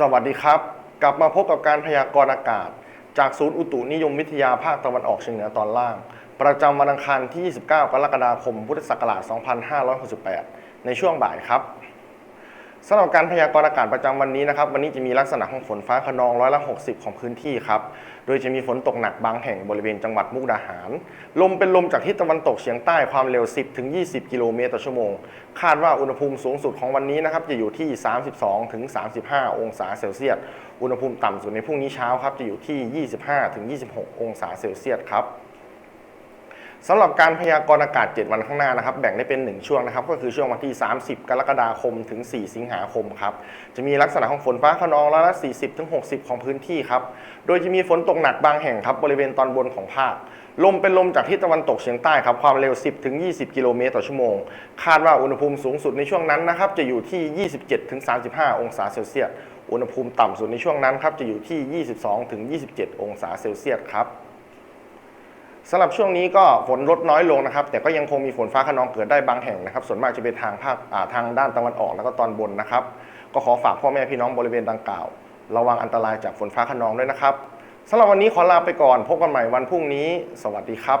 สวัสดีครับ กลับมาพบกับการพยากรณ์อากาศ จากศูนย์อุตุนิยมวิทยาภาคตะวันออกเฉียงเหนือตอนล่าง ประจำวันอังคารที่ 29 กรกฎาคม พุทธศักราช 2568 ในช่วงบ่ายครับ สำหรับการพยากรณ์อากาศประจำวันนี้นะครับ วันนี้จะมีลักษณะของฝนฟ้าขนองร้อยละ 60 ของพื้นที่ครับ โดยจะมีฝนตกหนักบางแห่งบริเวณจังหวัดมุกดาหาร ลมเป็นลมจากทิศตะวันตกเฉียงใต้ความเร็ว 10 ถึง 20 กิโลเมตรต่อชั่วโมง คาดว่าอุณหภูมิสูงสุดของวันนี้นะครับจะอยู่ที่ 32 ถึง 35 องศาเซลเซียส อุณหภูมิต่ำสุดในพรุ่งนี้เช้าครับจะอยู่ที่ 25 ถึง 26 องศาเซลเซียสครับ สำหรับการพยากรณ์อากาศ 7 วันข้างหน้านะครับแบ่งได้เป็น 1 ช่วงนะครับ ก็คือช่วงวันที่ 30 กรกฎาคมถึง 4 สิงหาคมครับจะมีลักษณะของฝนฟ้าขนองร้อยละ 40 ถึง 60 ของพื้นที่ครับโดยจะมีฝนตกหนักบางแห่งครับบริเวณตอนบนของภาคลมเป็นลมจากทิศตะวันตกเฉียงใต้ครับความเร็ว 10ถึง20 กิโลเมตรต่อชั่วโมง คาดว่าอุณหภูมิสูงสุดในช่วงนั้นนะครับจะอยู่ที่ 27ถึง35 องศาเซลเซียสอุณหภูมิต่ำสุดในช่วงนั้นครับจะอยู่ที่ 22ถึง27 องศาเซลเซียสครับ สำหรับช่วงนี้ก็ฝนลดน้อยลงนะครับ แต่ก็ยังคงมีฝนฟ้าขนองเกิดได้บางแห่งนะครับ ส่วนมากจะเป็นทางภาคาทางด้านตะวันออกแล้วก็ตอนบนนะครับ ก็ขอฝากพ่อแม่พี่น้องบริเวณดังกล่าว ระวังอันตรายจากฝนฟ้าขนองด้วยนะครับสำหรับวันนี้ขอลาไปก่อน พบกันใหม่วันพรุ่งนี้ สวัสดีครับ